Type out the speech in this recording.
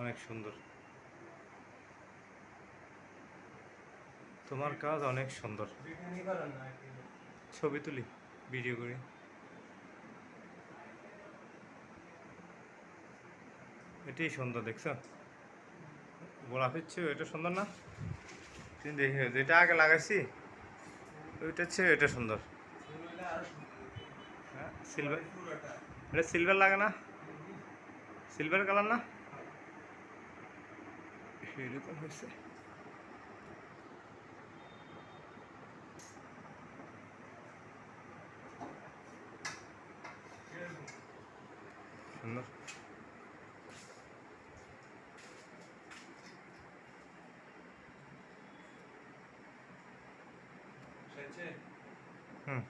অনেক সুন্দর। তোমার কাজ অনেক সুন্দর। ছবি তুলি ভিডিও করি। এটাই সুন্দর, দেখছ? গোলাপের চেয়ে এটা সুন্দর না? তুমি দেখে, যেটা আগে লাগাইছি ওইটার চেয়ে এটা সুন্দর। হ্যাঁ সিলভার এটা সিলভার লাগে না? সিলভার কালার না? এরকম হয়েছে সুন্দর হুম